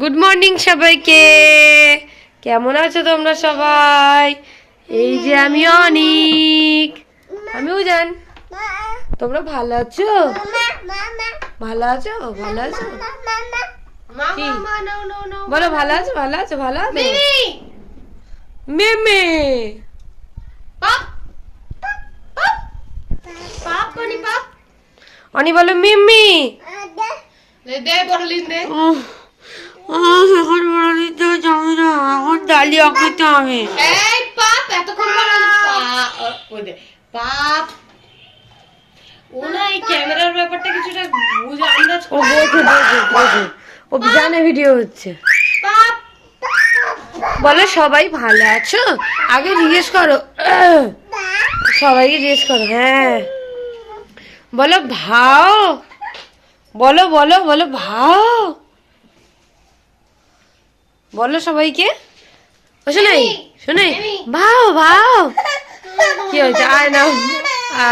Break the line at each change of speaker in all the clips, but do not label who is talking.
Good morning সবাইকে। কেমন আছো তোমরা সবাই? এই যে আমি অনিক। আমিও জান। তোমরা ভালো আছো? ভালো আছো? ভালো আছো? কি? বলো ভালো আছো? ভালো আছো? ভালো আছো? মেমে। অনি বলো মিমি। উহ, এখন বড় দিতে যাবে না এখন হবে।
এই পাপ এতক্ষণ বলা পাপ। ও না এই ক্যামেরার ব্যাপারটা কিছুটা বুঝে আন্দাজ
ও বোঝে বোঝে বোঝে ও জানে ভিডিও হচ্ছে।
পাপ
বলো সবাই ভালো আছো? আগে জিজ্ঞেস করো। সবাইকে জিজ্ঞেস করো হ্যাঁ। বলো ভাও। বলো বলো বলো ভাও। বলো সবাইকে। ও শোনাই শোনাই। ভাও ভাও। কি হয়েছে? আয় না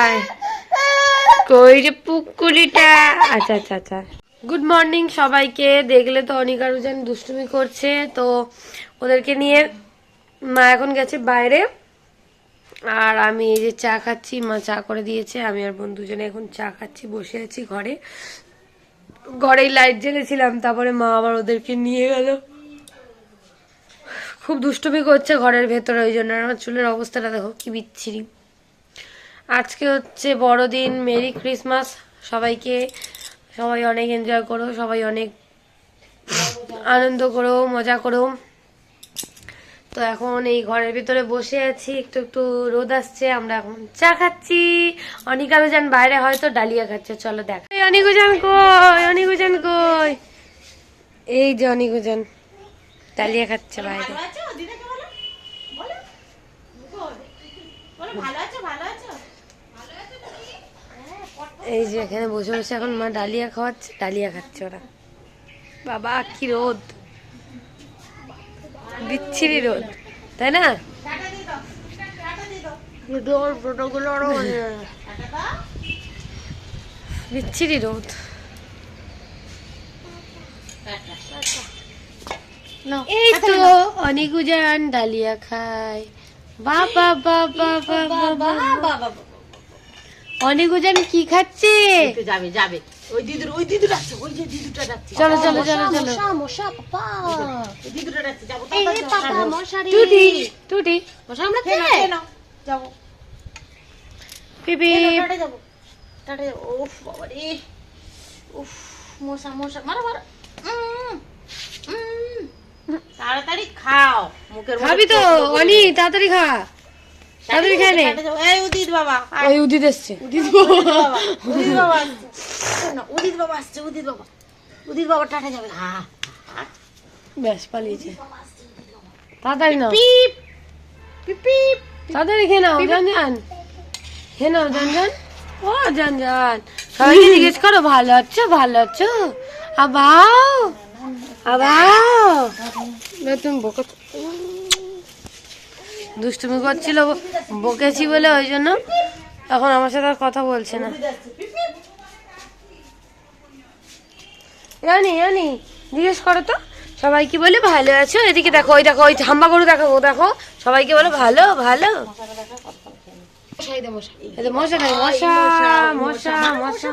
আয়। কই রে পুকুরিটা? আচ্ছা আচ্ছা আচ্ছা। গুড মর্নিং সবাইকে। দেখলে তো অনিক আর দুষ্টুমি করছে তো ওদেরকে নিয়ে মা এখন গেছে বাইরে। আর আমি এই যে চা খাচ্ছি মা চা করে দিয়েছে। আমি আর বোন দুজনে এখন চা খাচ্ছি বসে আছি ঘরে। ঘরেই লাইট জ্বেলেছিলাম তারপরে মা আবার ওদেরকে নিয়ে গেল। খুব দুষ্টুমি করছে ঘরের ভেতরে, ওই জন্য আমার চুলের অবস্থাটা দেখো কি বিচ্ছিরি। আজকে হচ্ছে বড়দিন, মেরি ক্রিসমাস, সবাইকে, সবাই অনেক এনজয় করো, সবাই অনেক আনন্দ করো, মজা করো। তো এখন এই ঘরের ভিতরে বসে আছি, একটু একটু রোদ আসছে, আমরা এখন চা খাচ্ছি। অনিকারও যান বাইরে হয়তো ডালিয়া খাচ্ছে, চলো দেখ। অনিকুজান কই অনিকুজান কই? এই যে অনিকুজান। ডালিয়া খাচ্ছে বাইরে
ভালো আছো? দিদাকে বলো। বলো। বলো ভালো আছো? ভালো আছো?
এই যে এখানে বসে বসে এখন মা ডালিয়া খাওয়াচ্ছে ডালিয়া খাচ্ছে ওরা। বাবা কি রোদ। বিচ্ছিরি রোদ তাই না? বিচ্ছিরি রোদ। এই তো অনিকুজান ডালিয়া খায়। বাবা বাবা বাবা বাবা অনিকুজান কি খাচ্ছে?
যাবে যাবে। ওই দিদুর ওই দিদুর আছে ওই যে দিদুটা যাচ্ছে।
চলো চলো চলো চলো।
মশা পাপা। ওই দিদুটা যাচ্ছে যাব
এই পাপা মশারি।
টুটি। টুটি।
মশা আমরা নাও যাব।
পিপি।
টাটা যাব। টাটা উফ বাবা রে। উফ মশা মশা। মারো মারো। তাড়াতাড়ি খাও। মুখের
খাবি তো অনি তাড়াতাড়ি খা। তাড়াতাড়ি খাই নে।
এই উদিত বাবা
ওই উদিত এসছে।
উদিত বাবা উদিত বাবা আসছে। না, উদিত বাবা আসছে উদিত বাবা। উদিত বাবা টাটা যাবে। হ্যাঁ
ব্যাস পালিয়েছে। তাড়াতাড়ি নাও।
পিপ পিপ পিপ।
তাড়াতাড়ি খেয়ে নাও জান জান। খেয়ে নাও জান জান। ও জান জান। সবাইকে জিজ্ঞেস করো ভালো আছো ভালো আছো? আবাও। আবাও তুমি বকে দুষ্টুমি করছিল, বকেছি বলে, ওই জন্য এখন আমার সাথে আর কথা বলছে না। রানি রানি, জিজ্ঞেস করো তো, সবাই কি বলে ভালো আছো? এদিকে দেখো, ওই দেখো, ওই হাম্বা গরু দেখো দেখো সবাইকে বলো ভালো ভালো? মশা মশা মশা মশা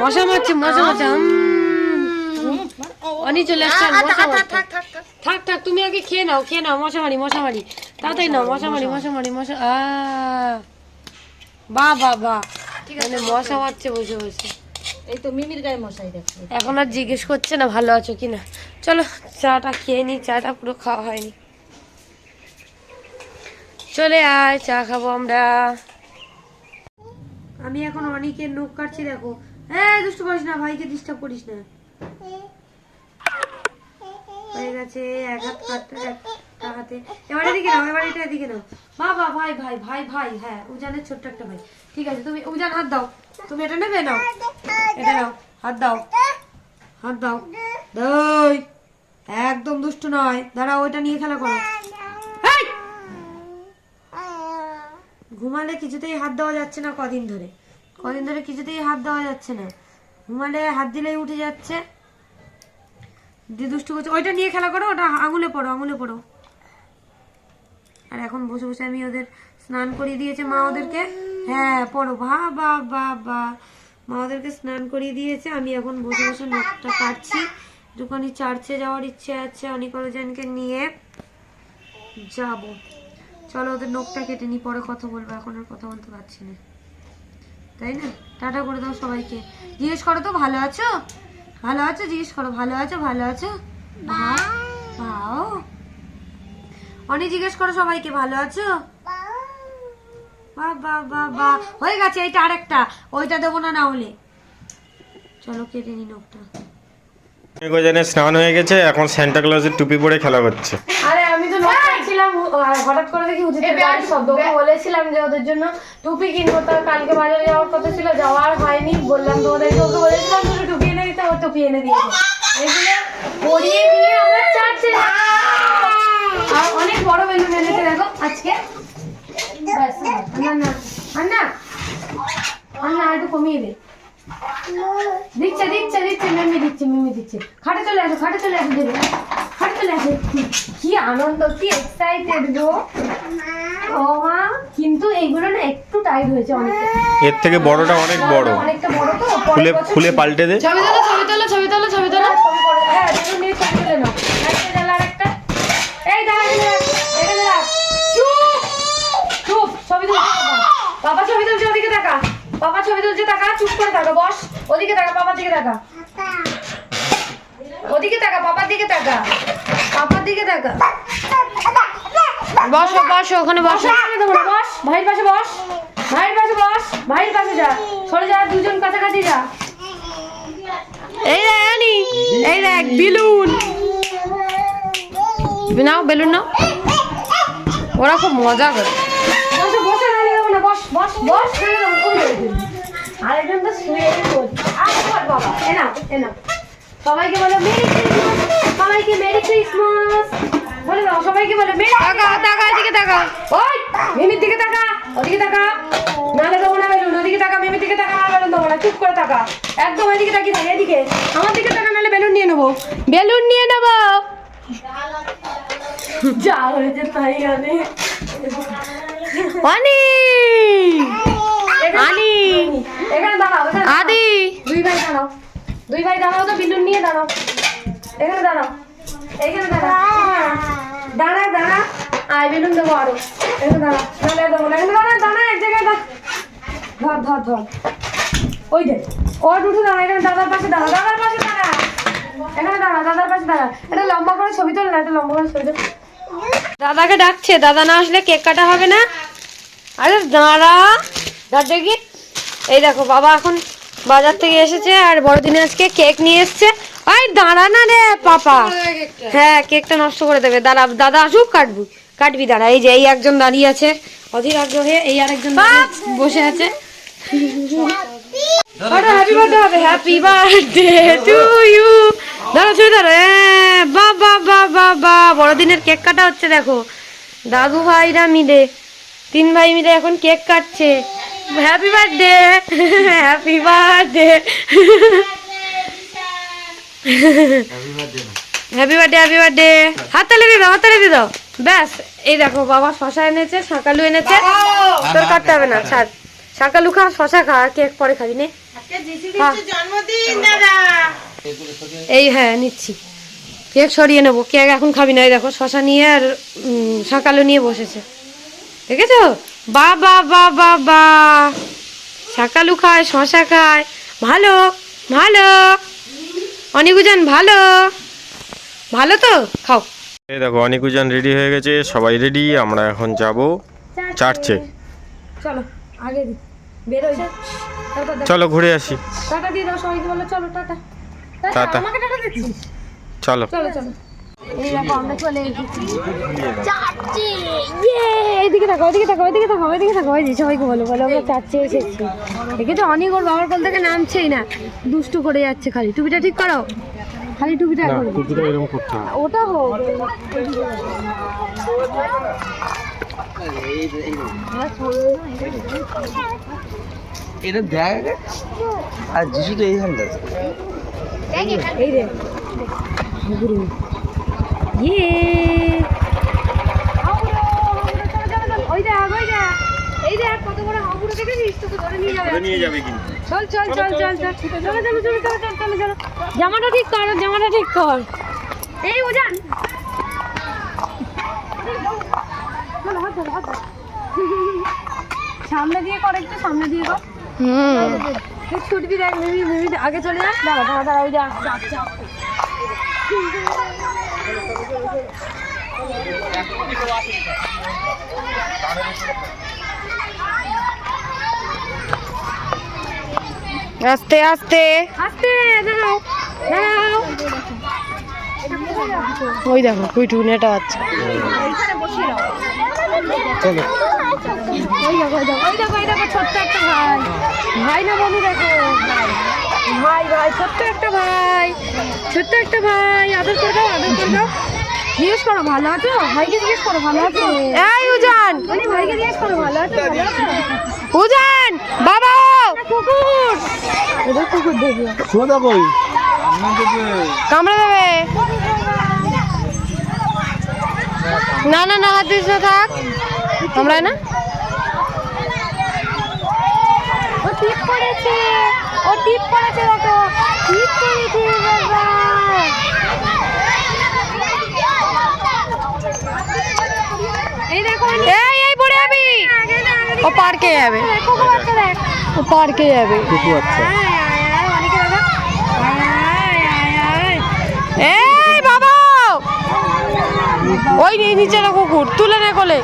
মশা মারছে মশা মারছে। অনি চলে আসছে থাক থাক তুমি আগে খেয়ে নাও খেয়ে নাও মশা মারি মশা তাড়াতাড়ি নাও মশা মারি মশা মারি মশা আ। বা বা বা। মানে মশা মারছে বসে বসে।
এই তো মিমির গায়ে মশাই দেখো।
এখন আর জিজ্ঞেস করছে না ভালো আছো কিনা চলো চাটা খেয়ে নি চাটা পুরো খাওয়া হয়নি। চলে আয় চা খাব আমরা। আমি এখন অনেকের নখ কাটছি দেখো। হ্যাঁ দুষ্টু করিস না ভাইকে ডিস্টার্ব করিস না। হয়ে গেছে, এক নাও, এবার ভাই ভাই ভাই ভাই হ্যাঁ উজানের ছোট্ট একটা ভাই। ঠিক আছে, তুমি উজান হাত দাও। তুমি এটা নেবে? নাও। এটা হাত দাও। হাত দাও। দই একদম দুষ্ট নয়। দাঁড়া ওইটা নিয়ে খেলা করো। ঘুমালে কিছুতেই হাত দেওয়া যাচ্ছে না কদিন ধরে। কদিন ধরে কিছুতেই হাত দেওয়া যাচ্ছে না। ঘুমালে হাত দিলেই উঠে যাচ্ছে। দিয়ে দুষ্টু করছে, ওইটা নিয়ে খেলা করো, ওটা আঙুলে পড়ো আঙুলে পড়ো। আর এখন বসে বসে আমি ওদের স্নান করিয়ে দিয়েছে, মা ওদেরকে হ্যাঁ পড়ো, বা বা বা বা। মা ওদেরকে স্নান করিয়ে দিয়েছে, আমি এখন বসে বসে নখটা কাটছি একটুখানি চার্চে যাওয়ার ইচ্ছে আছে, অনিকলজনকে নিয়ে যাব। চলো ওদের নখটা কেটে নি, পরে কথা বলব, এখন আর কথা বলতে পারছি না। তাই না? টাটা করে দাও সবাইকে। জিজ্ঞেস করো তো, ভালো আছো? ভালো আছো? জিজ্ঞেস করো ভালো আছো? ভালো আছো? ভাও অনেক জিজ্ঞেস করো সবাইকে ভালো আছো? বা বা বা বা হয়ে গেছে এইটা আরেকটা। ওইটা দেবো না না হলে। চলো কেটে নি নখটা
গোজানের স্নান হয়ে গেছে এখন সান্টা ক্লজের টুপি পরে খেলা করছে।
আরে আমি তো নখ কাটছিলাম আর হঠাৎ করে দেখি উদিত গাড়ি শব্দ। বলেছিলাম যে ওদের জন্য টুপি কিনবো তো কালকে বাজারে যাওয়ার কথা ছিল যাওয়ার হয়নি। বললাম তোমাদেরকে ওকে বলেছিলাম দিতে ও টুপি এনে দিয়েছে। এগুলো পরিয়ে নিয়ে আমরা চার্চে আর অনেক বড় বেলুন এনেছে দেখো আজকে। না না আর না আর না একটু কমিয়ে দে। দিচ্ছে দিচ্ছে দিচ্ছে মিমি দিচ্ছে মিমি দিচ্ছে। খাটে চলে আসো খাটে চলে আসো দেবে। খাটে চলে আসো। কি আনন্দ কি এক্সাইটেড গো। ও মা কিন্তু এইগুলো না একটু টাইট হয়েছে অনেক
এর থেকে বড়টা অনেক বড়।
অনেকটা বড় তো
খুলে
বছর
খুলে পাল্টে দে।
ছবি তোলো ছবি তোলো ছবি তোলো ছবি তোলো। ছবি করে। হ্যাঁ নিয়ে ছবি তুলে নাও। একটা জ্বালা আরেকটা এই দাঁড়া এখানে রাখ, চুপ চুপ ছবি তুলছে বাবা। বাবা ছবি তুলছে ওদিকে তাকা। বাবা ছবি তুলছে তাকা চুপ করে থাকা বস। ওদিকে তাকা বাবার দিকে তাকা ওদিকে তাকা পাপার দিকে তাকা পাপার দিকে তাকা বসো বসো ওখানে বসো। বস ভাইয়ের পাশে বস। ভাইয়ের পাশে বস ভাইয়ের পাশে যা। সরে যা দুজন কাছাকাছি যা। এই দেখ আনি। এই দেখ বেলুন। নাও বেলুন নাও। ওরা খুব মজা করে। বসে বসে দেবো না আরেকজন তো শুয়ে আর বাবা এ নাও এ নাও। সবাইকে বলো মেরি ক্রিসমাস সবাইকে মেরি ক্রিসমাস। বলে দাও সবাইকে বলো মেরি টাকা টাকা এদিকে টাকা ওই মিমির দিকে টাকা ওদিকে টাকা নালে দেবো না বেলুন। ওদিকে টাকা মিমির দিকে টাকা না বেলুন দেবো না। চুপ করে টাকা একদম এদিকে তাকিয়ে থাকে এদিকে। আমার দিকে টাকা নালে বেলুন নিয়ে নেব। বেলুন নিয়ে নেব। যা হয়েছে তাই জানে অনি! আনি এখানে দাঁড়াও। আদি! দুই ভাই দাঁড়াও। দুই ভাই দাঁড়াও তো বিলুন নিয়ে দাঁড়াও। এখানে দাঁড়াও। এখানে দাঁড়াও দাঁড়া দাঁড়া। আয়, বেলুন দেবো আরও। এখানে দাঁড়া নাহলে দেবো না। এখানে দাঁড়া দাঁড়া, এক জায়গায় দাঁড়া। ধর ধর ধর। ওই দে ওর উঠে দাঁড়া, এখানে দাদার পাশে দাঁড়া, দাদার পাশে দাঁড়া। এখানে দাঁড়া, দাদার পাশে দাঁড়া। এটা লম্বা করে ছবি তোল না, এটা লম্বা করে ছবি তোল। দাদাকে ডাকছে, দাদা না আসলে কেক কাটা হবে না। আরে দাঁড়া দাঁড় দেখি। এই দেখো, বাবা এখন বাজার থেকে এসেছে আর বড়দিনে আজকে কেক নিয়ে এসছে। ওই দাঁড়া না রে পাপা। হ্যাঁ কেকটা নষ্ট করে দেবে। দাঁড়া দাদা আসুক কাটবি। কাটবি দাঁড়া। এই যে এই একজন দাঁড়িয়ে আছে। অধীর আগ্রহে এই আরেকজন বসে আছে। হ্যাপি বার্থডে হবে। হ্যাপি বার্থডে টু ইউ দাঁড়া ছুঁয়ে দাঁড়া বা বা বা বা বা বড়দিনের কেক কাটা হচ্ছে দেখো। দাদু ভাইরা মিলে তিন ভাই মিলে এখন কেক কাটছে। Happy birthday happy birthday happy birthday happy birthday হাততালি দিয়ে দাও হাততালি দিয়ে দাও। ব্যাস এই দেখো বাবা শশা এনেছে শাকালু এনেছে। তোর কাটতে হবে না ছাড়। শাকালু খা শশা খা কেক পরে খাবি নে। খা। এই হ্যাঁ নিচ্ছি। কেক সরিয়ে নেব কেক এখন খাবি না এই দেখো শশা নিয়ে আর উম, শাকালু নিয়ে বসেছে। দেখেছ? বা বা বা বা বা শাকালু খায় শশা খায়। ভালো ভালো। অনিকুজান ভালো। ভালো তো? খাও।
এই দেখো অনিকুজান রেডি হয়ে গেছে সবাই রেডি আমরা এখন যাব চার্চে।
চলো আগে দি বেরোই।
চলো ঘুরে আসি।
টাটা দিয়ে দাও সবাইকে বলো চলো টাটা। Tata
tata.
আমাকে টাটা দিচ্ছিস?
চলো।
চলো চলো। এই দেখো আমরা চলে এসেছি। চার্চে ইয়ে এদিকে থাকো ওইদিকে থাকো ওইদিকে থাকো ওইদিকে থাকো। ওই যে সবাইকে বলো বলো আমরা চার্চে এসেছি। দেখে তো অনেক ওর বাবার কোল থেকে নামছেই না। দুষ্টু করে যাচ্ছে খালি। টুপিটা ঠিক করো। খালি টুপিটা করো
টুপিটা এরকম করতে
ওটা হোক।
এটা দেখ। আর যিশু তো এইখানটা
এই রে ইয়ে। জামাটা ঠিক কর জামাটা ঠিক কর। এই উজান। সামনে দিয়ে কর একটু সামনে দিয়ে কর। হুম। ছুটবি দেখ মেমি মেমি আগে চলে যা। দাঁড়া দাঁড়া দাঁড়া ওই যা। আস্তে আস্তে। আস্তে দাঁড়াও দাঁড়াও। ওই দেখো কুইটুনেটা আছে
চলো।
ওই দেখো ওই দেখো ওই দেখো ওই দেখো ছোট্ট একটা ভাই। ভাই না বন্ধু দেখো। ভাই ভাই ছোট্ট একটা ভাই। ছোট্ট একটা ভাই আদর করে দাও আদর করে দাও। জিজ্ঞেস করো ভালো আছো? ভাইকে জিজ্ঞেস করো ভালো আছো? এই উজান! আরে ভাইকে জিজ্ঞেস করো ভালো আছো? উজান! বাবা কুকুর! ওদের কুকুর দেখো।
সোদা কই।
কামড়ে দেবে। না না না হাত দিস না থাক। কামড়ায় না? ও টিপ পড়েছে ও টিপ পড়েছে দেখো। টিপ পড়েছে বাবা এই এই পড়ে যাবি ও পার্কে যাবে। ও পার্কে যাবে।
কুকু আচ্ছা
এই বাবা। ওই নিয়ে নিচে না কুকুর তুলে নে কোলে।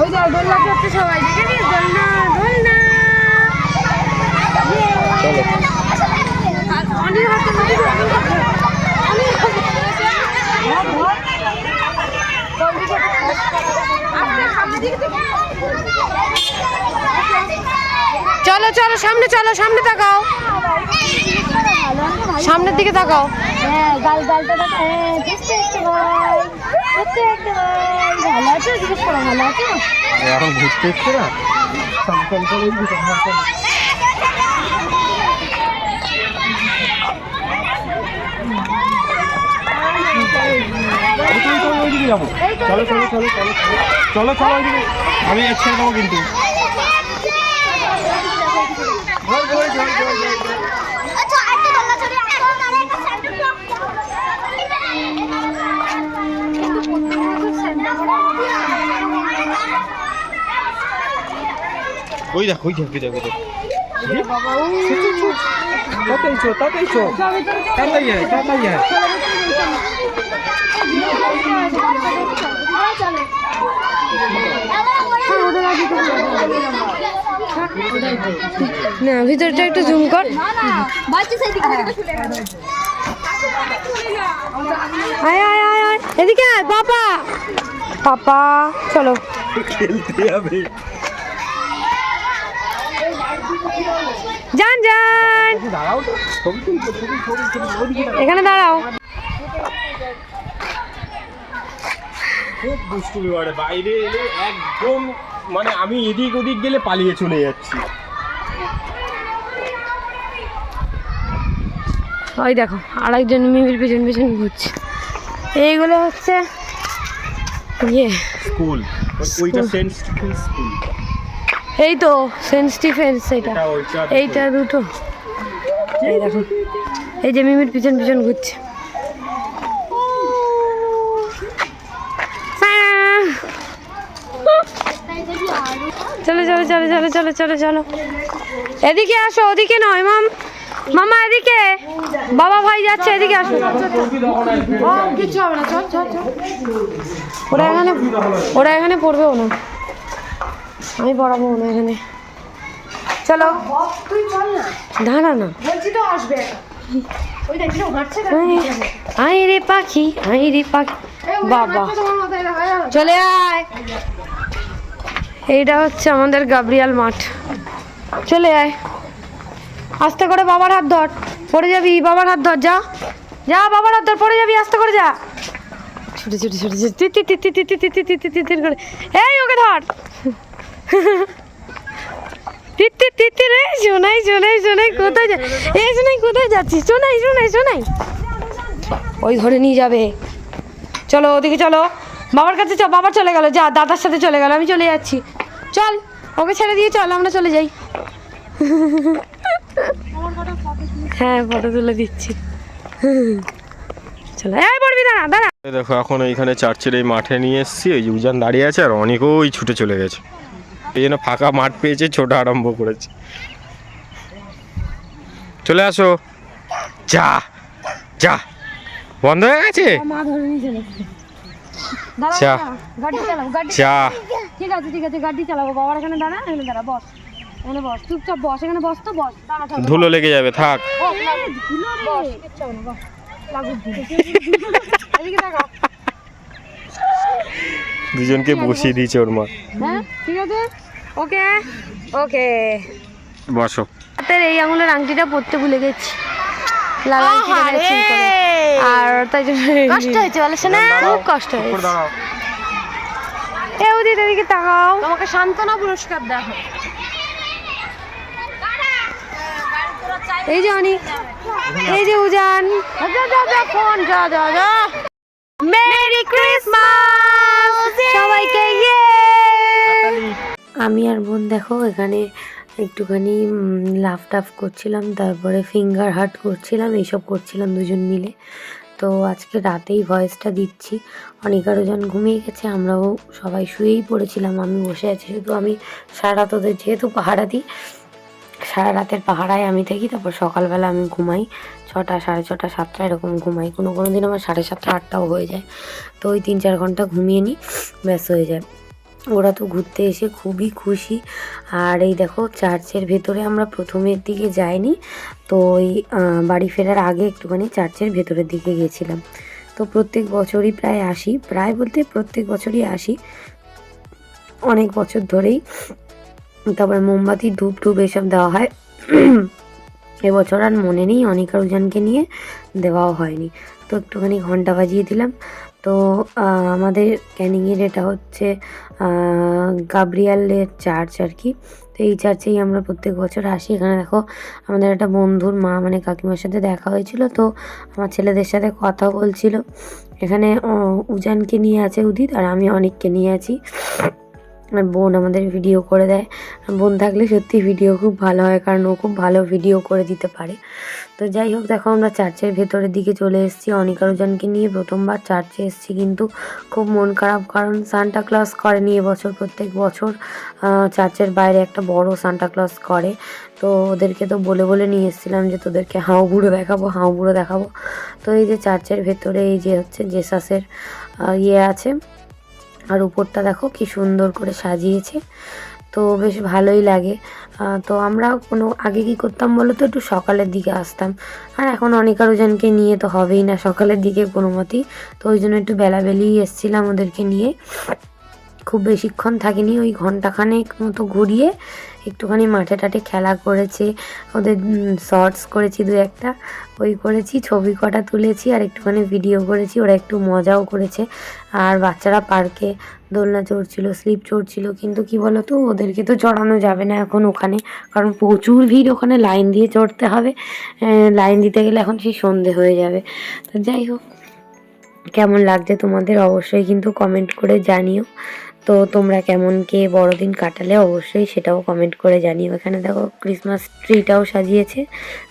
ওই দাও দোলনা করছে সবাই দেখেছিস দোলনা দোলনা।
চলো।
হাতে চলো চলো সামনে চলো সামনে তাকাও। সামনের দিকে তাকাও।
Thank you. ওইদিকে যাব চলো চলো চলো চলো চলো চলো ওইদিকে আমি একসাথে যাব কিন্তু ওই দেখ ওই দেখ দেখো দেখো তাতেই চো তাতেই চো তাতেই তাতেই
না ভিতরটা একটু জুম কর। আয় আয় আয় আয়। এদিকে আয় পাপা। পাপা চলো।
খেলতে
যান যান। এখানে দাঁড়াও।
খুব দুষ্টুমি করে বাইরে এলে একদম মানে আমি এদিক ওদিক গেলে পালিয়ে চলে যাচ্ছি।
ওই দেখো আরেকজন মিমির পেছন পেছন ঘুরছে। এইগুলো হচ্ছে ইয়ে
স্কুল। ওইটা সেন্ট স্টিফেন স্কুল।
এই তো সেন্ট স্টিফেন্স এটা
এটা
এইটা দুটো। এই দেখো এই যে মিমির পিছন পিছন ঘুরছে আহ! চলো চলো চলো চলো চলো। চলো চলো এদিকে আসো ওদিকে নয় মাম। মামা এদিকে। বাবা ভাই যাচ্ছে এদিকে আসো। ও, কিচ্ছু হবে না চল চল চল। ওরা এখানে ওরা এখানে পড়বেও না। আমি পড়াবো না এখানে। চলো। দাঁড়া না। আই রে পাখি আই রে পাখি। বাবা। চলে আয়। এইটা হচ্ছে আমাদের গাবরিয়াল মাঠ চলে আয় আস্তে করে বাবার হাত ধর পড়ে যাবি বাবার হাত ধর যা যা বাবার হাত ধর পড়ে যাবি আস্তে করে যা ছুটে ছুটে ছুটে ছুটে করে এই ওকে ধর তিত্তি তিত্তি রে শোনাই শোনাই শোনাই কোথায় যা এই শোনাই কোথায় যাচ্ছিস শোনাই শোনাই শোনাই
ওই ঘরে নিয়ে যাবে চলো ওদিকে চলো বাবার কাছে চ বাবা চলে গেল যা দাদার সাথে চলে গেল আমি চলে যাচ্ছি চল ওকে ছেড়ে দিয়ে চল আমরা চলে যাই। হ্যাঁ ফটো তুলে দিচ্ছি। চলো। এই পড়বি দাঁড়া দাঁড়া।
দেখো এখন এইখানে চার্চের এই মাঠে নিয়ে এসেছি ওই উজান দাঁড়িয়ে আছে আর অনেক ওই ছুটে চলে গেছে। এই জন্য ফাঁকা মাঠ পেয়েছে ছোট আরম্ভ করেছে। চলে আসো। যা যা। বন্ধ হয়ে গেছে?
মা ধরে নিয়ে চলে
চা।
গাড়ি চালাও গাড়ি
যা
ঠিক আছে ঠিক আছে গাড়ি চালাবো বাবার এখানে দাঁড়া এখানে দাঁড়া বস এখানে বস চুপচাপ বস এখানে বস তো বস
ধুলো লেগে যাবে থাক।
ধুলো বস, কিচ্ছু না, বস। লাগুক এদিকে তাকা।
দুজনকে বসিয়ে দিয়েছে ওর মা।
হ্যাঁ ঠিক আছে? ওকে ওকে।
বসো।
হাতের এই আঙুলের আংটিটা পরতে ভুলে গেছি। করে। আর তাই জন্য কষ্ট হয়েছে বলে শোনা। খুব কষ্ট হয়েছে। এ ওদিকে এদিকে তাকাও। তোমাকে সান্ত্বনা পুরস্কার হবে। এই যে অনি এই যে উজান। যা যা যা ফোন যা যা যা। মেরি ক্রিসমাস সবাইকে ইয়ে আমি আর বোন দেখো এখানে একটুখানি লাফ টাফ করছিলাম, তারপরে ফিঙ্গার হাট করছিলাম, এইসব করছিলাম দুজন মিলে। তো আজকে রাতেই ভয়েসটা দিচ্ছি। অনেক আরোজন ঘুমিয়ে গেছে, আমরাও সবাই শুয়েই পড়েছিলাম, আমি বসে আছি। শুধু আমি সারা রাত ওদের যেহেতু পাহারা দিই, সারা রাতের পাহারায় আমি থাকি, তারপর সকালবেলা আমি ঘুমাই। ছটা, সাড়ে ছটা, সাতটা এরকম ঘুমাই। কোনো কোনো দিন আমার সাড়ে সাতটা, আটটাও হয়ে যায়। তো ওই তিন চার ঘণ্টা ঘুমিয়ে নিই, ব্যাস হয়ে যায়। ওরা তো ঘুরতে এসে খুবই খুশি। আর এই দেখো, চার্চের ভেতরে আমরা প্রথমের দিকে যাইনি। তো ওই বাড়ি ফেরার আগে একটুখানি চার্চের ভেতরের দিকে গেছিলাম। তো প্রত্যেক বছরই প্রায় আসি। প্রায় বলতে প্রত্যেক বছরই আসি। অনেক বছর ধরেই। তারপরে মোমবাতি, ধূপ টুপ এসব দেওয়া হয়। এবছর আর মনে নেই অনেক আরোজনকে নিয়ে দেওয়াও হয়নি। তো একটুখানি ঘণ্টা বাজিয়ে দিলাম। তো আমাদের ক্যানিংয়ের এটা হচ্ছে গাবরিয়ালের চার্চ আর কি। তো এই চার্চেই আমরা প্রত্যেক বছর আসি। এখানে দেখো, আমাদের একটা বন্ধুর মা মানে কাকিমার সাথে দেখা হয়েছিল। তো আমার ছেলেদের সাথে কথা বলছিল। এখানে উজানকে নিয়ে আছে উদিত আর আমি অনেককে নিয়ে আছি। আর বোন আমাদের ভিডিও করে দেয়। বোন থাকলে সত্যি ভিডিও খুব ভালো হয়, কারণ ও খুব ভালো ভিডিও করে দিতে পারে। তো যাই হোক, দেখো আমরা চার্চের ভেতরের দিকে চলে এসেছি। অনেক আরোজনকে নিয়ে প্রথমবার চার্চে এসেছি, কিন্তু খুব মন খারাপ কারণ সান্টা ক্লস করেনি এবছর। প্রত্যেক বছর চার্চের বাইরে একটা বড় সান্টা ক্লস করে। তো ওদেরকে তো বলে বলে নিয়ে এসেছিলাম যে তোদেরকে হাও বুড়ো দেখাবো, হাও বুড়ো দেখাবো। তো এই যে চার্চের ভেতরে এই যে হচ্ছে জেসাসের ইয়ে আছে আর উপরটা দেখো কি সুন্দর করে সাজিয়েছে। তো বেশ ভালোই লাগে। তো আমরা কোনো, আগে কি করতাম বলো তো একটু সকালের দিকে আসতাম। আর এখন অনেক আরোজনকে নিয়ে তো হবেই না, সকালের দিকে কোনো মতেই। তো ওই জন্য একটু বেলাবেলিই এসছিলাম ওদেরকে নিয়ে। খুব বেশিক্ষণ থাকিনি, ওই ঘন্টাখানেক মতো ঘুরিয়ে একটুখানি মাঠে টাঠে খেলা করেছি, ওদের শর্টস করেছি দু একটা ওই করেছি, ছবি কটা তুলেছি আর একটুখানি ভিডিও করেছি, ওরা একটু মজাও করেছে। আর বাচ্চারা পার্কে দোলনা চড়ছিল স্লিপ চড়ছিল, কিন্তু কি বলো তো ওদেরকে তো চড়ানো যাবে না এখন ওখানে, কারণ প্রচুর ভিড় ওখানে লাইন দিয়ে চড়তে হবে লাইন দিতে গেলে এখন সেই সন্ধে হয়ে যাবে। তো যাই হোক, কেমন লাগছে তোমাদের অবশ্যই কিন্তু কমেন্ট করে জানিও। তো তোমরা কেমন কে বড়দিন কাটালে অবশ্যই সেটাও কমেন্ট করে জানিও। এখানে দেখো ক্রিসমাস ট্রিটাও সাজিয়েছে।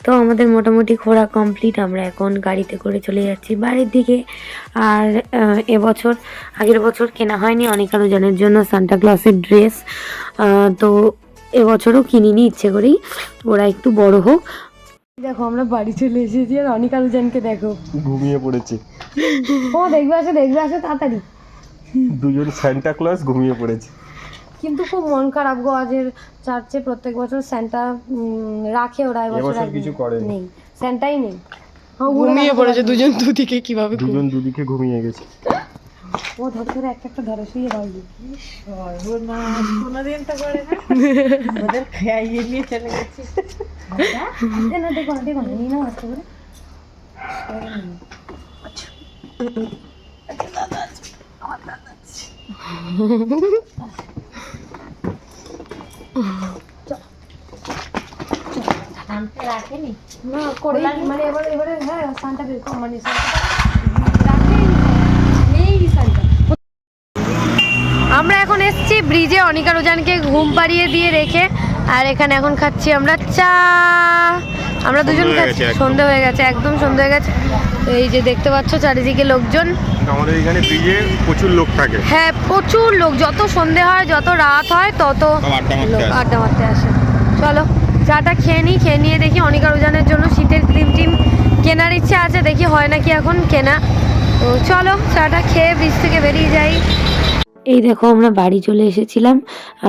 তো আমাদের মোটামুটি ঘোরা কমপ্লিট আমরা এখন গাড়িতে করে চলে যাচ্ছি বাড়ির দিকে। আর এবছর আগের বছর কেনা হয়নি অনেক আরও জনের জন্য সান্টা ক্লসের ড্রেস তো এবছরও কিনিনি ইচ্ছে করেই। ওরা একটু বড় হোক। দেখো আমরা বাড়ি চলে এসেছি আর অনেক আরও জনকে দেখো।
ঘুমিয়ে পড়েছে।
ও দেখবে আসো দেখবে আসো তাড়াতাড়ি।
দুজন সান্টা ক্লজ ঘুমিয়ে পড়েছে।
কিন্তু খুব মন খারাপ গো আজের চার্চে প্রত্যেক বছর স্যান্টা রাখে ওরা এবছর
কিছু করে
নেই। স্যান্টাই নেই।
ঘুমিয়ে পড়েছে দুজন দুদিকে কীভাবে
দুজন দুদিকে ঘুমিয়ে গেছে।
ও ধর একটা একটা ধরে শুয়ে দাও গিয়ে।
কোনোদিন তো করে না। ওদের খাইয়ে নিয়ে চলে গেছে।
দে না দেখো না দেখো না নিয়ে নাও আস্তে করে।
রাখেনি
আমরা এখন এসছি ব্রিজে অনিকা রোজানকে ঘুম পাড়িয়ে দিয়ে রেখে আর এখানে এখন খাচ্ছি আমরা চা। আমরা দুজন খাচ্ছি সন্ধে হয়ে গেছে একদম সন্ধে হয়ে গেছে। তো এই যে দেখতে পাচ্ছ চারিদিকে লোকজন।
আমাদের এখানে ব্রিজে প্রচুর লোক থাকে।
হ্যাঁ প্রচুর লোক। যত সন্ধে হয় যত রাত হয় তত
আড্ডা মারতে
লোক
আসে।
আড্ডা মারতে আসে। চলো চাটা খেয়ে নিই খেয়ে নিয়ে দেখি অনিকা রোজানের জন্য শীতের ক্রিম টিম কেনার ইচ্ছে আছে। দেখি হয় নাকি এখন কেনা। তো চলো চাটা খেয়ে ব্রিজ থেকে বেরিয়ে যাই। এই দেখো আমরা বাড়ি চলে এসেছিলাম।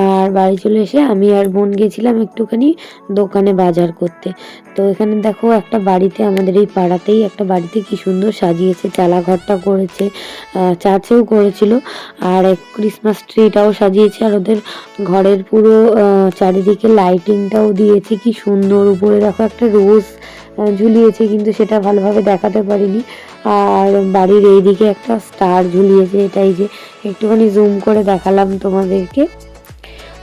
আর বাড়ি চলে এসে আমি আর বোন গেছিলাম একটুখানি দোকানে বাজার করতে। তো এখানে দেখো একটা বাড়িতে আমাদের এই পাড়াতেই একটা বাড়িতে কি সুন্দর সাজিয়েছে, চালা ঘরটা করেছে চার্চেও করেছিল। আর ক্রিসমাস ট্রিটাও সাজিয়েছে আর ওদের ঘরের পুরো চারিদিকে লাইটিংটাও দিয়েছে। কি সুন্দর, উপরে দেখো একটা রোজ ঝুলিয়েছে কিন্তু সেটা ভালোভাবে দেখাতে পারিনি। আর বাড়ির এইদিকে একটা স্টার ঝুলিয়েছে, এটাই যে একটুখানি জুম করে দেখালাম তোমাদেরকে।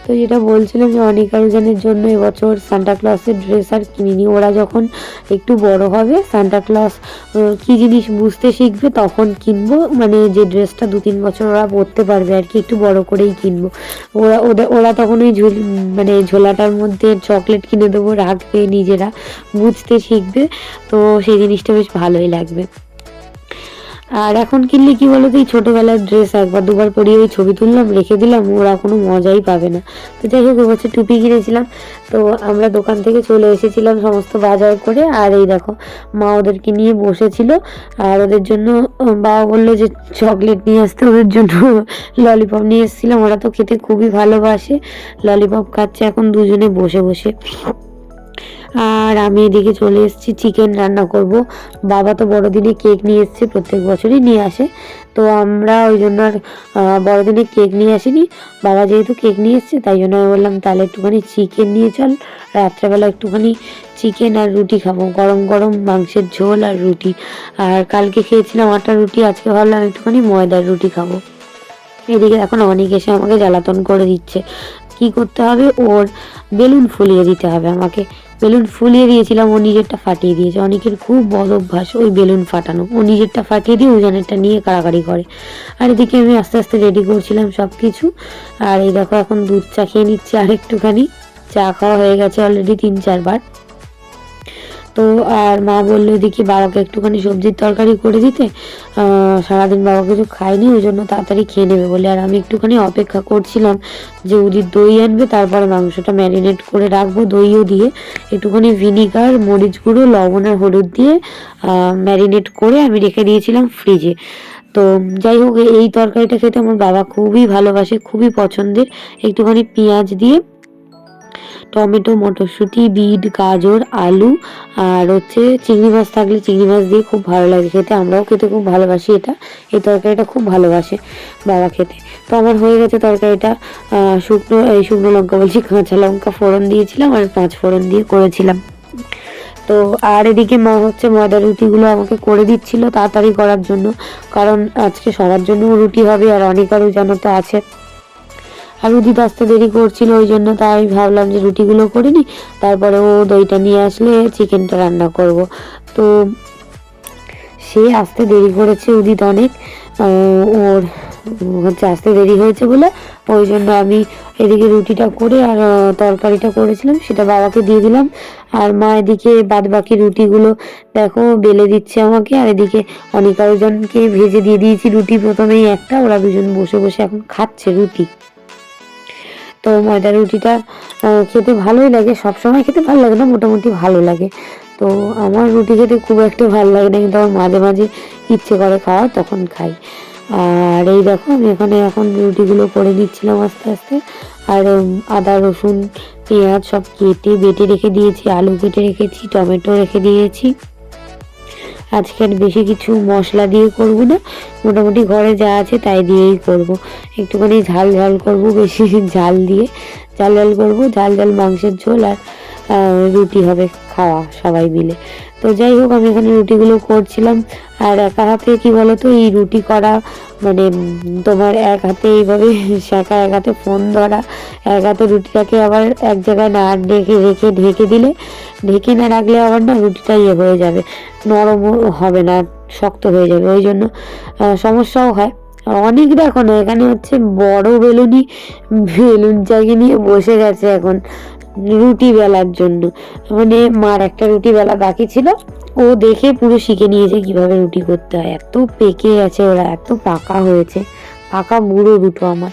তো যেটা বলছিলাম যে অনেক আয়োজনের জন্য এবছর সান্টা ক্লসের ড্রেস আর কিনিনি। ওরা যখন একটু বড় হবে সান্টা ক্লস কি জিনিস বুঝতে শিখবে তখন কিনবো। মানে যে ড্রেসটা দু তিন বছর ওরা পরতে পারবে আর কি, একটু বড় করেই কিনবো। ওরা ওদের ওরা তখন ওই ঝুল মানে ঝোলাটার মধ্যে চকলেট কিনে দেবো, রাখবে নিজেরা, বুঝতে শিখবে। তো সেই জিনিসটা বেশ ভালোই লাগবে। আর এখন কিনলে কি বলো তো, এই ছোটবেলার ড্রেস একবার দুবার পরিয়ে ওই ছবি তুললাম, রেখে দিলাম, ওরা কোনো মজাই পাবে না। তো যাই হোক, এবছর টুপি কিনেছিলাম, তো আমরা দোকান থেকে চলে এসেছিলাম সমস্ত বাজার করে, আর এই দেখো, মা ওদেরকে নিয়ে বসেছিল, আর ওদের জন্য, বাবা বলল যে চকলেট নিয়ে আসতে, ওদের জন্য ললিপপ নিয়ে এসেছিলাম, ওরা তো খেতে খুবই ভালোবাসে ললিপপ খাচ্ছে এখন দুজনে বসে বসে। আর আমি এদিকে চলে এসেছি চিকেন রান্না করব। বাবা তো বড়দিনে কেক নিয়ে এসছে, প্রত্যেক বছরই নিয়ে আসে। তো আমরা ওই জন্য আর বড়দিনে কেক নিয়ে আসিনি। বাবা যেহেতু কেক নিয়ে এসছে, তাই জন্য আমি বললাম, তাহলে একটুখানি চিকেন নিয়ে চল। রাত্রেবেলা একটুখানি চিকেন আর রুটি খাব, গরম গরম মাংসের ঝোল আর রুটি। আর কালকে খেয়েছিলাম আটা রুটি, আজকে ভাবলাম একটুখানি ময়দার রুটি খাব। এদিকে এখন অনেক এসে আমাকে জ্বালাতন করে দিচ্ছে। কি করতে হবে ওর বেলুন ফুলিয়ে দিতে হবে আমাকে। বেলুন ফুলিয়ে দিয়েছিলাম, ও নিজেরটা ফাটিয়ে দিয়েছে। অনেকের খুব বদ অভ্যাস ওই বেলুন ফাটানো। ও নিজেরটা ফাটিয়ে দিয়ে ওজনেরটা নিয়ে কাড়াকাড়ি করে। আর এদিকে আমি আস্তে আস্তে রেডি করছিলাম সব কিছু আর এই দেখো এখন দুধ চা খেয়ে নিচ্ছে আর একটুখানি চা খাওয়া হয়ে গেছে অলরেডি তিন চারবার। তো আর মা বলল, এদিকে বাবাকে একটুখানি সবজির তরকারি করে দিতে। সারাদিন বাবা কিছু খায়নি, ওই জন্য তাড়াতাড়ি খেয়ে নেবে বলে। আর আমি একটুখানি অপেক্ষা করছিলাম যে উদির দই আনবে, তারপরে মাংসটা ম্যারিনেট করে রাখব দইও দিয়ে। একটুখানি ভিনিগার, মরিচ গুঁড়ো, লবণ আর হলুদ দিয়ে ম্যারিনেট করে আমি রেখে দিয়েছিলাম ফ্রিজে। তো যাই হোক, এই তরকারিটা খেতে আমার বাবা খুবই ভালোবাসে, খুবই পছন্দের। একটুখানি পেঁয়াজ দিয়ে টমেটো, মটরশুঁটি, বিট, গাজর, আলু আর হচ্ছে চিংড়ি মাছ থাকলে চিংড়ি মাছ দিয়ে খুব ভালো লাগে খেতে। আমরাও খেতে খুব ভালোবাসি এটা। এই তরকারিটা খুব ভালোবাসে বাবা খেতে। তো আমার হয়ে গেছে তরকারিটা। শুকনো, এই শুকনো লঙ্কা বলছি, কাঁচা লঙ্কা ফোড়ন দিয়েছিলাম আর পাঁচ ফোড়ন দিয়ে করেছিলাম। তো আর এদিকে মা হচ্ছে ময়দা রুটিগুলো আমাকে করে দিচ্ছিল তাড়াতাড়ি করার জন্য। কারণ আজকে সবার জন্য রুটি হবে আর অনেক আরও জানো তো আছে। আর উদিত আসতে দেরি করছিল, ওই জন্য তাই আমি ভাবলাম যে রুটিগুলো করে নিই তারপরে ও দইটা নিয়ে আসলে চিকেনটা রান্না করব। তো সে আসতে দেরি করেছে উদিত অনেক। ওর হচ্ছে আসতে দেরি হয়েছে বলে ওই জন্য আমি এদিকে রুটিটা করে আর তরকারিটা করেছিলাম, সেটা বাবাকে দিয়ে দিলাম। আর মা এদিকে বাদ বাকি রুটিগুলো দেখো বেলে দিচ্ছে আমাকে, আর এদিকে অনেক আয়োজনকে ভেজে দিয়ে দিয়েছি রুটি। প্রথমেই একটা, ওরা দুজন বসে বসে এখন খাচ্ছে রুটি। তো ময়দা রুটিটা খেতে ভালোই লাগে সব সময় খেতে ভালো লাগে না, মোটামুটি ভালো লাগে। তো আমার রুটি খেতে খুব একটা ভালো লাগে না, কিন্তু আমার মাঝে মাঝে ইচ্ছে করে খাওয়া, তখন খাই। আর এই দেখো, আমি এখানে এখন রুটিগুলো করে নিচ্ছিলাম আস্তে আস্তে। আর আদা, রসুন, পেঁয়াজ সব কেটে, বেটে রেখে দিয়েছি, আলু কেটে রেখেছি, টমেটো রেখে দিয়েছি। আজকে আর বেশি কিছু মশলা দিয়ে করব না। মোটামুটি ঘরে যা আছে তাই দিয়েই করব। একটুখানি ঝাল ঝাল করব, বেশি ঝাল দিয়ে। ঝাল ঝাল করব, ঝাল ঝাল মাংসের ঝোল আর রুটি হবে খাওয়া সবাই মিলে। তো যাই হোক, আমি এখানে রুটিগুলো করছিলাম। আর একা হাতে কি বলতো, এই রুটি করা মানে তোমার এক হাতে এইভাবে শেখা, এক হাতে ফোন ধরা, এক হাতে রুটিটাকে আবার এক জায়গায় না ঢেকে রেখে, ঢেকে দিলে, ঢেকে না রাখলে আবার না রুটিটা ইয়ে হয়ে যাবে নরম হবে না, শক্ত হয়ে যাবে। ওই জন্য সমস্যাও হয়। অনেক দেখো না, এখানে হচ্ছে বড় বেলুনই, বেলুন চাকি নিয়ে বসে গেছে এখন। রুটি বেলার জন্য। মানে মার একটা রুটি বেলা বাকি ছিল। ও দেখে পুরো শিখে নিয়েছে কীভাবে রুটি করতে হয়। এত পেকে গেছে ওরা, এত পাকা হয়েছে। পাকা বুড়ো দুটো আমার।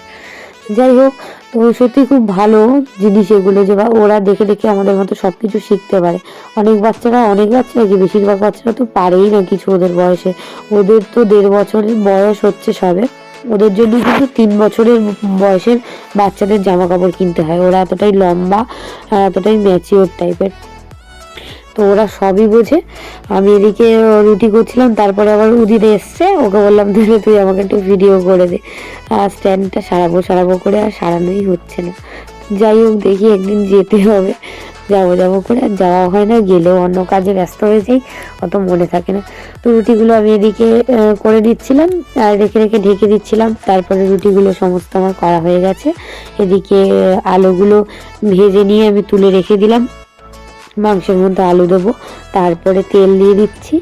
যাই হোক, তো সত্যি খুব ভালো জিনিস এগুলো যে বা ওরা দেখে দেখে আমাদের মতো সব কিছু শিখতে পারে। অনেক বাচ্চারা অনেক বাচ্চারা কি বেশিরভাগ বাচ্চারা তো পারেই না কিছু ওদের বয়সে। ওদের তো দেড় বছরের বয়স হচ্ছে সবে। ওদের জন্য কিন্তু তিন বছরের বয়সের বাচ্চাদের জামা কাপড় কিনতে হয়। ওরা এতটাই লম্বা আর এতটাই ম্যাচিওর টাইপের তো ওরা সবই বোঝে। আমি এদিকে রুটি করছিলাম, তারপরে আবার উদিত এসছে। ওকে বললাম, তাহলে তুই আমাকে একটু ভিডিও করে দে। আর স্ট্যান্ডটা সারাবো সারাবো করে আর সারানোই হচ্ছে না। যাই হোক, দেখি একদিন যেতে হবে। যাব যাব করে আর যাওয়া হয় না, গেলেও অন্য কাজে ব্যস্ত হয়ে যাই, অত মনে থাকে না। তো রুটিগুলো আমি এদিকে করে দিচ্ছিলাম, আর রেখে রেখে ঢেকে দিচ্ছিলাম, তারপরে রুটিগুলো সমস্ত আমার করা হয়ে গেছে। এদিকে আলুগুলো ভেজে নিয়ে আমি তুলে রেখে দিলাম। মাংসের মধ্যে আলু দেবো, তারপরে তেল দিয়ে দিচ্ছি।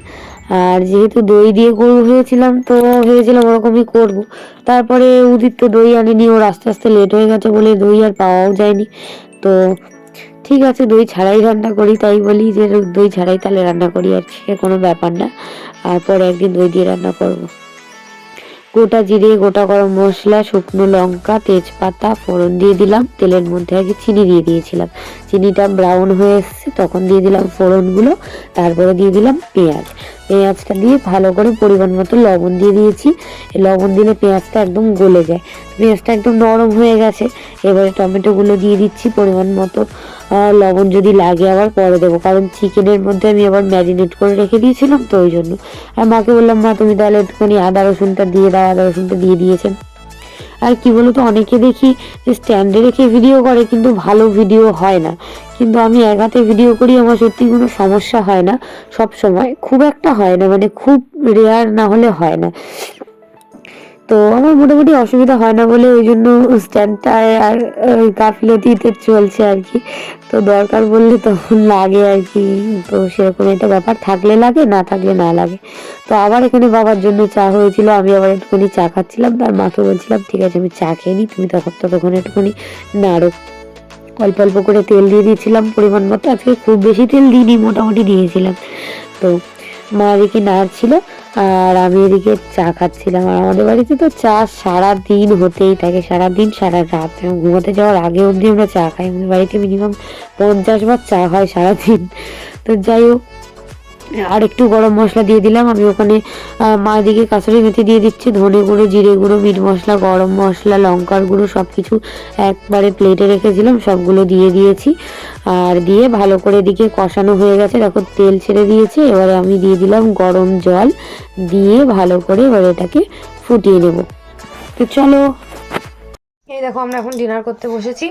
আর যেহেতু দই দিয়ে গরু হয়েছিলাম তো ভেবেছিলাম ওরকমই করব। তারপরে উদিত তো দই আনেনি, ওর আস্তে আস্তে লেট হয়ে গেছে বলে দই আর পাওয়াও যায়নি। তো ঠিক আছে, দই ছাড়াই রান্না করি, তাই বলি যে দই ছাড়াই তাহলে রান্না করি, আর সে কোনো ব্যাপার না। আর পরে একদিন দই দিয়ে রান্না করব। গোটা জিরে, গোটা গরম মশলা, শুকনো লঙ্কা, তেজপাতা, ফোড়ন দিয়ে দিলাম। তেলের মধ্যে আগে চিনি দিয়ে দিয়েছিলাম। চিনিটা ব্রাউন হয়ে এসছে, তখন দিয়ে দিলাম ফোড়নগুলো। তারপরে দিয়ে দিলাম পেঁয়াজ। পেঁয়াজটা দিয়ে ভালো করে পরিমাণ মতো লবণ দিয়ে দিয়েছি। লবণ দিলে পেঁয়াজটা একদম গলে যায়। পেঁয়াজটা একদম নরম হয়ে গেছে। এবারে টমেটোগুলো দিয়ে দিচ্ছি পরিমাণ মতো। লবণ যদি লাগে আবার পরে দেবো। কারণ চিকেনের মধ্যে আমি আবার ম্যারিনেট করে রেখে দিয়েছিলাম তো ওই জন্য। আর মাকে বললাম, মা, তুমি তাহলে একটুখানি আদা রসুনটা দিয়ে দাও। আদা রসুনটা দিয়ে দিয়েছেন। আর কি বলতো, অনেকে দেখি যে স্ট্যান্ডে রেখে ভিডিও করে কিন্তু ভালো ভিডিও হয় না। কিন্তু আমি এক হাতে ভিডিও করি, আমার সত্যি কোনো সমস্যা হয় না। সব সময় খুব একটা হয় না মানে খুব রেয়ার না হলে হয় না। তো আমার মোটামুটি অসুবিধা হয় না বলে ওই জন্য স্ট্যান্ডটা আর গাফিলতিতে চলছে আর কি। তো দরকার বললে তখন লাগে আর কি। তো সেরকম একটা ব্যাপার থাকলে লাগে, না থাকলে না লাগে। তো আবার এখানে বাবার জন্য চা হয়েছিল, আমি আবার একটুখানি চা খাচ্ছিলাম তার মাকে বলছিলাম, ঠিক আছে, আমি চা খেয়ে নিই তুমি তখন ততক্ষণ একটুখানি নাড়ো। অল্প অল্প করে তেল দিয়ে দিয়েছিলাম পরিমাণ মতো, আজকে খুব বেশি তেল দিইনি, মোটামুটি দিয়েছিলাম। তো মা এদিকে নাড়ছিল আর আমি এদিকে চা খাচ্ছিলাম। আর আমাদের বাড়িতে তো চা সারা দিন হতেই থাকে সারা দিন সারা রাত ঘুমাতে যাওয়ার আগে অবধি আমরা চা খাই। আমাদের বাড়িতে মিনিমাম পঞ্চাশ বার চা হয় সারা দিন তো যাই হোক আর একটু গরম মশলা দিয়ে দিলাম। আমি ওখানে মা দিকে কাঁচুরি মেথি দিয়ে দিচ্ছি, ধনে গুঁড়ো, জিরে গুঁড়ো, মিট মশলা, গরম মশলা, লঙ্কার গুঁড়ো সব কিছু একবারে প্লেটে রেখেছিলাম, সবগুলো দিয়ে দিয়েছি। আর দিয়ে ভালো করে এদিকে কষানো হয়ে গেছে। দেখো তেল ছেড়ে দিয়েছে, এবারে আমি দিয়ে দিলাম গরম জল। দিয়ে ভালো করে এবার এটাকে ফুটিয়ে নেব। তো চলো। এই দেখো, আমরা এখন ডিনার করতে বসেছি।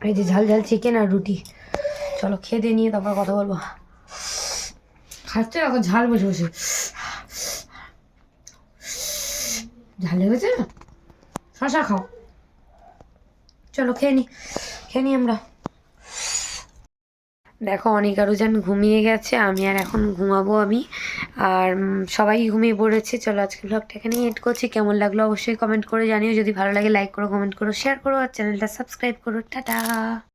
এই যে ঝাল ঝাল চিকেন আর রুটি। চলো, খেয়ে দিয়ে নিয়ে তারপর কথা বলব। খাচ্ছে এখন ঝাল বসে বসে। ঝাল লেগেছে শশা খাও। চলো, খেয়ে নি খেয়ে নি আমরা। দেখো, অনেক আরুজান ঘুমিয়ে গেছে, আমি আর এখন ঘুমাবো আমি। আর সবাই ঘুমিয়ে পড়েছে। চলো আজকে ব্লগটা এখানেই এড করছি। কেমন লাগল অবশ্যই কমেন্ট করে জানিও। যদি ভালো লাগে লাইক করো কমেন্ট করো শেয়ার করো, আর চ্যানেলটা সাবস্ক্রাইব করো। টাটা!